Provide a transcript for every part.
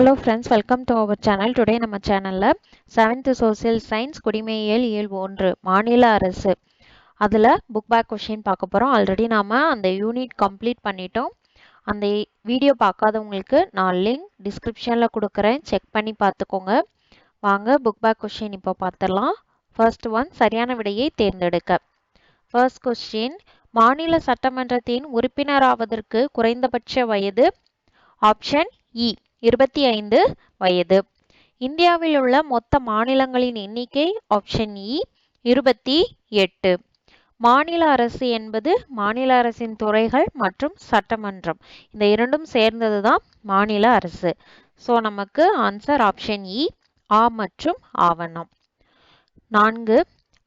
Hello friends welcome to our channel today நம்ம சேனலில் seventh social science குடிமையியல் இயல் ஒன்று மாநில அரசு. அதில் புக் பேக் கொஷின் பார்க்க போகிறோம் ஆல்ரெடி நாம் அந்த யூனிட் கம்ப்ளீட் பண்ணிட்டோம். அந்த வீடியோ பார்க்காதவங்களுக்கு நான் லிங்க் டிஸ்கிரிப்ஷனில் கொடுக்குறேன். செக் பண்ணி பார்த்துக்கோங்க. வாங்க புக் பேக் கொஷின் இப்போ பார்த்துடலாம். ஃபர்ஸ்ட் ஒன் சரியான விடையை தேர்ந்தெடுக்க. ஃபர்ஸ்ட் கொஸ்டின் மாநில சட்டமன்றத்தின் உறுப்பினராவதற்கு குறைந்தபட்ச வயது? ஆப்ஷன் இ e. இருபத்தி ஐந்து வயது. இந்தியாவில் உள்ள மொத்த மாநிலங்களின் எண்ணிக்கை ஆப்ஷன் இ e இருபத்தி எட்டு. மாநில அரசு என்பது மாநில அரசின் துறைகள் மற்றும் சட்டமன்றம். இந்த இரண்டும் சேர்ந்தது தான் மாநில அரசு. ஸோ நமக்கு ஆன்சர் ஆப்ஷன் இ ஆ மற்றும் ஆவணம். நான்கு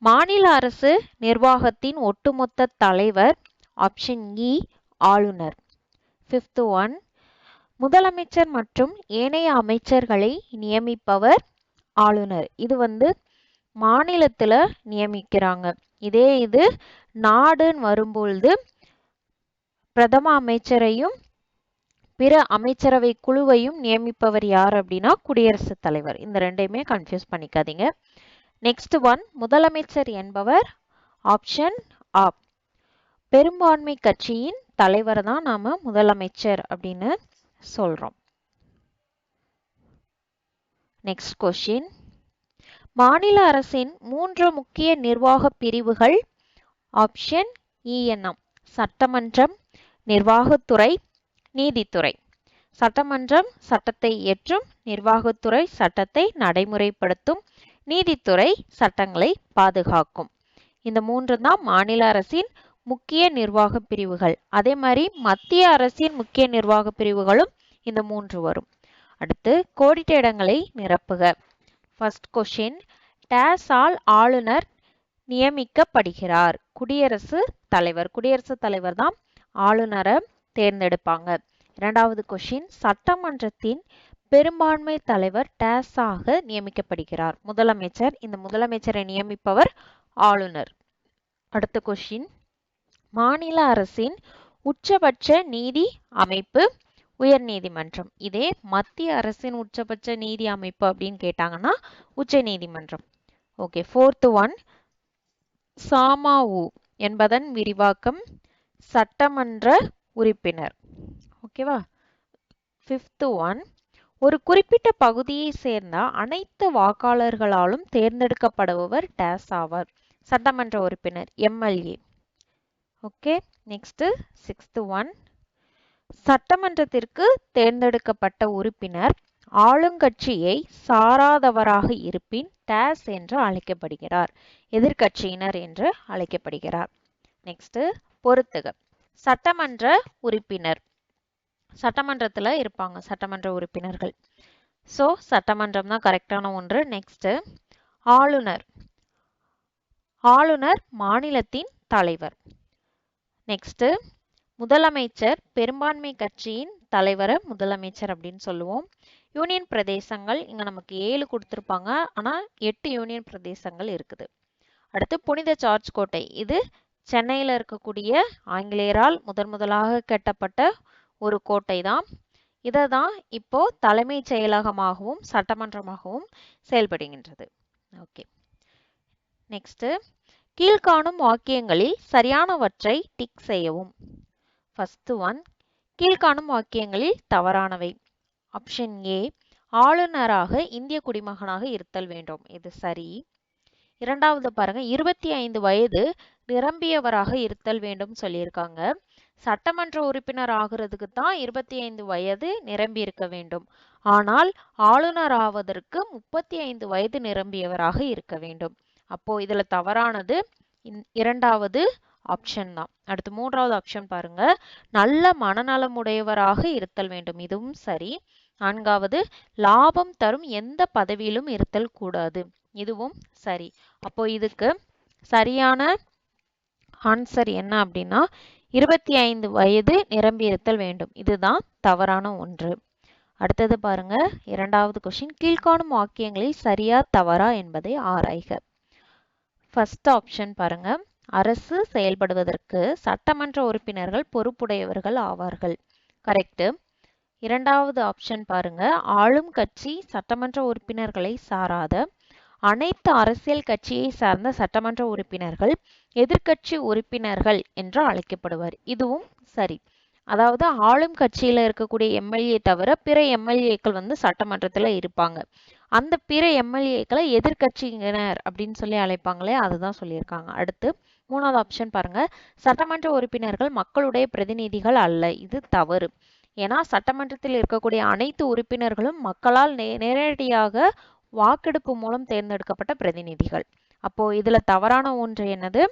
மாநில அரசு நிர்வாகத்தின் ஒட்டுமொத்த தலைவர் ஆப்ஷன் இ e, ஆளுநர். ஃபிஃப்த் ஒன் முதலமைச்சர் மற்றும் ஏனைய அமைச்சர்களை நியமிப்பவர் ஆளுநர். இது வந்து மாநிலத்தில் நியமிக்கிறாங்க. இதே இது நாடுன்னு வரும்பொழுது பிரதம அமைச்சரையும் பிற அமைச்சரவை குழுவையும் நியமிப்பவர் யார் அப்படின்னா குடியரசுத் தலைவர். இந்த ரெண்டையுமே கன்ஃபியூஸ் பண்ணிக்காதீங்க. நெக்ஸ்ட் ஒன் முதலமைச்சர் என்பவர் ஆப்ஷன் ஆப் பெரும்பான்மை கட்சியின் தலைவர் தான் நாம முதலமைச்சர் அப்படின்னு சொல்றோம். நெக்ஸ்ட் கொஷின் மாநில அரசின் மூன்று முக்கிய நிர்வாக பிரிவுகள் ஆப்ஷன் e இஎன்எம் சட்டமன்றம் நிர்வாகத்துறை நீதித்துறை. சட்டமன்றம் சட்டத்தை இயற்றும் நிர்வாகத்துறை சட்டத்தை நடைமுறைப்படுத்தும் நீதித்துறை சட்டங்களை பாதுகாக்கும். இந்த மூன்று தான் மாநில அரசின் முக்கிய நிர்வாக பிரிவுகள். அதே மாதிரி மத்திய அரசின் முக்கிய நிர்வாக பிரிவுகளும் இந்த மூன்று வரும். அடுத்து கோடிட்ட இடங்களை நிரப்புக. ஃபர்ஸ்ட் கொஷின் டேஸ் ஆல் ஆளுநர் நியமிக்கப்படுகிறார். குடியரசு தலைவர். குடியரசுத் தலைவர் தான் ஆளுநரை தேர்ந்தெடுப்பாங்க. இரண்டாவது கொஷின் சட்டமன்றத்தின் பெரும்பான்மை தலைவர் டேஸாக நியமிக்கப்படுகிறார். முதலமைச்சர். இந்த முதலமைச்சரை நியமிப்பவர் ஆளுநர். அடுத்த கொஷின் மாநில அரசின் உச்சபட்ச நீதி அமைப்பு உயர் நீதிமன்றம். இதே மத்திய அரசின் உச்சபட்ச நீதி அமைப்பு அப்படின்னு கேட்டாங்கன்னா உச்ச நீதிமன்றம். ஓகே ஃபோர்த்து ஒன் சாமாவு என்பதன் விரிவாக்கம் சட்டமன்ற உறுப்பினர். ஓகேவா ஃபிஃப்த்து ஒன் ஒரு குறிப்பிட்ட பகுதியை சேர்ந்த அனைத்து வாக்காளர்களாலும் தேர்ந்தெடுக்கப்படுபவர் டேஸ் ஆவார். சட்டமன்ற உறுப்பினர் MLA okay next sixth one சட்டமன்றத்திற்கு தேர்ந்தெடுக்கப்பட்ட உறுப்பினர் ஆளுங்கட்சியை சாராதவராக இருப்பின் டேஸ் என்று அழைக்கப்படுகிறார். எதிர்கட்சியினர் என்று அழைக்கப்படுகிறார். நெக்ஸ்ட் பொறுத்துக. சட்டமன்ற உறுப்பினர். சட்டமன்றத்தில் இருப்பாங்க சட்டமன்ற உறுப்பினர்கள். ஸோ சட்டமன்றம் தான் கரெக்டான ஒன்று. நெக்ஸ்ட் ஆளுநர். ஆளுநர் மாநிலத்தின் தலைவர். நெக்ஸ்ட் முதலமைச்சர் பெரும்பான்மை கட்சியின் தலைவரை முதலமைச்சர் அப்படின்னு சொல்லுவோம். யூனியன் பிரதேசங்கள் இங்க நமக்கு ஏழு கொடுத்துருப்பாங்க. ஆனா எட்டு யூனியன் பிரதேசங்கள் இருக்குது. அடுத்து புனித சார்ஜ் கோட்டை. இது சென்னையில இருக்கக்கூடிய ஆங்கிலேயரால் முதன் முதலாக கட்டப்பட்ட ஒரு கோட்டை தான். இதை தான் இப்போ தலைமைச் செயலகமாகவும் சட்டமன்றமாகவும் செயல்படுகின்றது. ஓகே நெக்ஸ்ட் கீழ்காணும் வாக்கியங்களில் சரியானவற்றை டிக் செய்யவும். ஃபர்ஸ்ட் ஒன் கீழ்காணும் வாக்கியங்களில் தவறானவை. ஆப்ஷன் ஏ ஆளுநராக இந்திய குடிமகனாக இருத்தல் வேண்டும். இது சரி. இரண்டாவது பாருங்க இருபத்தி ஐந்து வயது நிரம்பியவராக இருத்தல் வேண்டும் சொல்லியிருக்காங்க. சட்டமன்ற உறுப்பினர் ஆகிறதுக்கு தான் இருபத்தி ஐந்து வயது நிரம்பி இருக்க வேண்டும். ஆனால் ஆளுநர் ஆவதற்கு முப்பத்தி ஐந்து வயது நிரம்பியவராக இருக்க வேண்டும். அப்போ இதுல தவறானது இரண்டாவது ஆப்ஷன் தான். அடுத்து மூன்றாவது ஆப்ஷன் பாருங்க. நல்ல மனநலமுடையவராக இருத்தல் வேண்டும். இதுவும் சரி. நான்காவது லாபம் தரும் எந்த பதவியிலும் இருத்தல் கூடாது. இதுவும் சரி. அப்போ இதுக்கு சரியான ஆன்சர் என்ன அப்படின்னா இருபத்தி ஐந்து வயது நிரம்பி இருத்தல் வேண்டும். இதுதான் தவறான ஒன்று. அடுத்தது பாருங்க. இரண்டாவது கொஸ்டின் கீழ்காணும் வாக்கியங்களில் சரியா தவறா என்பதை ஆராய்க. ஃபர்ஸ்ட் ஆப்ஷன் பாருங்க. அரசு செயல்படுவதற்கு சட்டமன்ற உறுப்பினர்கள் பொறுப்புடையவர்கள் ஆவார்கள். கரெக்டு இரண்டாவது ஆப்ஷன் பாருங்க. ஆளும் கட்சி சட்டமன்ற உறுப்பினர்களை சாராத அனைத்து அரசியல் கட்சியை சார்ந்த சட்டமன்ற உறுப்பினர்கள் எதிர்க்கட்சி உறுப்பினர்கள் என்று அழைக்கப்படுவார். இதுவும் சரி. அதாவது ஆளும் கட்சியில இருக்கக்கூடிய எம்எல்ஏ தவிர பிற எம்எல்ஏக்கள் வந்து சட்டமன்றத்தில் இருப்பாங்க. அந்த பிற எம்எல்ஏக்களை எதிர்கட்சியினர் அப்படின்னு சொல்லி அழைப்பாங்களே அதுதான் சொல்லியிருக்காங்க. அடுத்து மூணாவது ஆப்ஷன் பாருங்க. சட்டமன்ற உறுப்பினர்கள் மக்களுடைய பிரதிநிதிகள் அல்ல. இது தவறு. ஏன்னா சட்டமன்றத்தில் இருக்கக்கூடிய அனைத்து உறுப்பினர்களும் மக்களால் நே நேரடியாக வாக்கெடுப்பு மூலம் தேர்ந்தெடுக்கப்பட்ட பிரதிநிதிகள். அப்போ இதுல தவறான ஒன்று என்னது?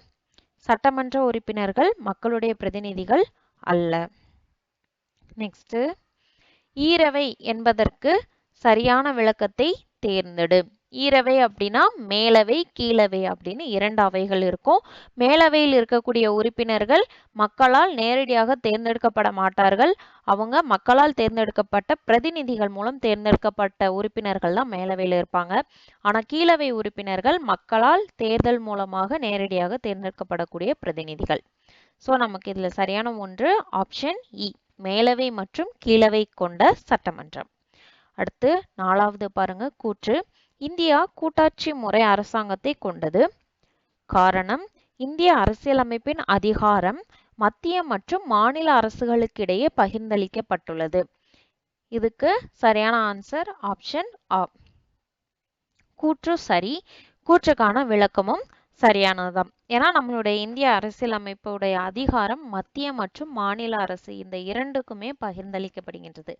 சட்டமன்ற உறுப்பினர்கள் மக்களுடைய பிரதிநிதிகள் அல்ல. நெக்ஸ்ட் ஈரவை என்பதற்கு சரியான விளக்கத்தை தேர்ந்தெடு. ஈரவை அப்படின்னா மேலவை கீழவை அப்படின்னு இரண்டு அவைகள் இருக்கும். மேலவையில் இருக்கக்கூடிய உறுப்பினர்கள் மக்களால் நேரடியாக தேர்ந்தெடுக்கப்பட மாட்டார்கள். அவங்க மக்களால் தேர்ந்தெடுக்கப்பட்ட பிரதிநிதிகள் மூலம் தேர்ந்தெடுக்கப்பட்ட உறுப்பினர்கள் தான் மேலவையில் இருப்பாங்க. ஆனா கீழவை உறுப்பினர்கள் மக்களால் தேர்தல் மூலமாக நேரடியாக தேர்ந்தெடுக்கப்படக்கூடிய பிரதிநிதிகள். ஸோ நமக்கு இதுல சரியான ஒன்று ஆப்ஷன் இ. மேலவை மற்றும் கீழவை கொண்ட சட்டமன்றம். அடுத்து நாலாவது பாருங்க கூற்று. இந்தியா கூட்டாட்சி முறை அரசாங்கத்தை கொண்டது. காரணம் இந்திய அரசியலமைப்பின் அதிகாரம் மத்திய மற்றும் மாநில அரசுகளுக்கிடையே பகிர்ந்தளிக்கப்பட்டுள்ளது. இதுக்கு சரியான ஆன்சர் ஆப்ஷன் ஆ கூற்று சரி. கூற்றுக்கான விளக்கமும் சரியானதுதான். ஏன்னா நம்மளுடைய இந்திய அரசியலமைப்புடைய அதிகாரம் மத்திய மற்றும் மாநில அரசு இந்த இரண்டுக்குமே பகிர்ந்தளிக்கப்படுகின்றது.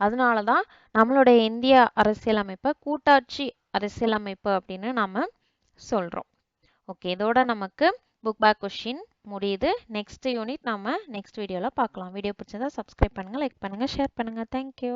அதனாலதான் நம்மளுடைய இந்திய அரசியலமைப்பை கூட்டாட்சி அரசியலமைப்பு அப்படின்னு நாம சொல்றோம். ஓகே இதோட நமக்கு புக் பேக் கொஷின் முடியுது. நெக்ஸ்ட் யூனிட் நம்ம நெக்ஸ்ட் வீடியோவில் பார்க்கலாம். வீடியோ பிடிச்சதா சப்ஸ்கிரைப் பண்ணுங்கள் லைக் பண்ணுங்கள் ஷேர் பண்ணுங்கள் தேங்க்யூ